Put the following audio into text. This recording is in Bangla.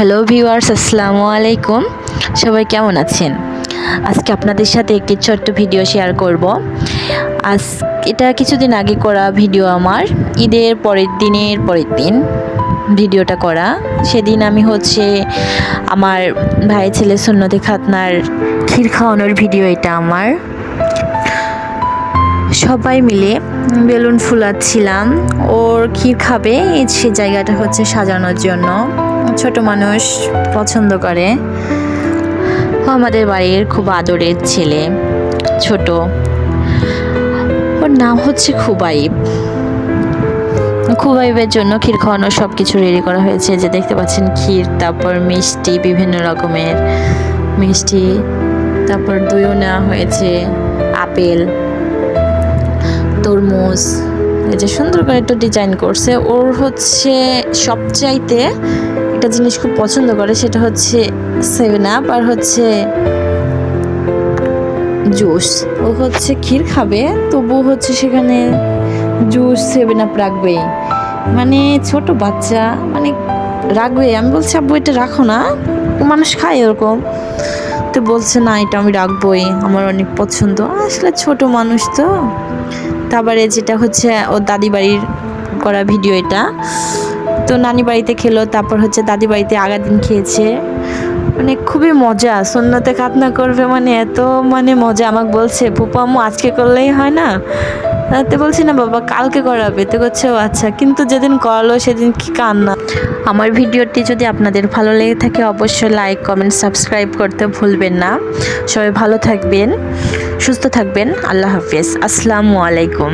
হ্যালো ভিউয়ার্স আসসালামু আলাইকুম। সবাই কেমন আছেন? আজকে আপনাদের সাথে একটি ছোট্ট ভিডিও শেয়ার করব। আজ এটা কিছুদিন আগে করা ভিডিও আমার। ঈদের পরের দিনের পরের দিন ভিডিওটা করা। সেদিন আমি হচ্ছে আমার ভাই ছেলে সুন্নতি খাতনার ক্ষীর খাওয়ানোর ভিডিও এটা আমার। সবাই মিলে বেলুন ফুলাচ্ছিলাম। ওর ক্ষীর খাবে, সে জায়গাটা হচ্ছে সাজানোর জন্য। ছোট মানুষ পছন্দ করে। আমাদের বাড়ির খুব আদরের ছেলে, ছোট। ওর নাম হচ্ছে খুবাইব। খুবাইবের জন্য ক্ষীর খাওয়ানোর সব কিছু রেডি করা হয়েছে যে দেখতে পাচ্ছেন ক্ষীর, তারপর মিষ্টি, বিভিন্ন রকমের মিষ্টি, তারপর দইও নেওয়া হয়েছে, আপেল, তরমুজ। এই যে সুন্দর করে একটু ডিজাইন করছে। ওর হচ্ছে সবচাইতে একটা জিনিস খুব পছন্দ করে, সেটা হচ্ছে সেভেন আপ আর হচ্ছে জুস। ও হচ্ছে ক্ষীর খাবে, তবু হচ্ছে সেখানে জুস সেভেন আপ রাখবেই। মানে ছোট বাচ্চা মানে রাখবে। আমি বলছি, আব্বু, এটা রাখো না। মানুষ খায় ওরকম তো বলছে, না, এটা আমি রাখবোই, আমার অনেক পছন্দ। আসলে ছোট মানুষ তো। তারপরে যেটা হচ্ছে, ওর দাদি বাড়ির করা ভিডিও এটা। তো নানি বাড়িতে খেলো, তারপর হচ্ছে দাদি বাড়িতে আগা দিন খেয়েছে। মানে খুবই মজা, সুন্নতে খাতনা করবে মানে এত মানে মজা। আমাকে বলছে আম্মু, আজকে করলেই হয় না? তো বলছি, না বাবা, কালকে করাবে। তো করছে আচ্ছা কিন্তু যেদিন করালো সেদিন কি কান্না? আমার ভিডিওটি যদি আপনাদের ভালো লেগে থাকে, অবশ্যই লাইক কমেন্ট সাবস্ক্রাইব করতে ভুলবেন না। সবাই ভালো থাকবেন, সুস্থ থাকবেন। আল্লাহ হাফিজ। আসসালামু আলাইকুম।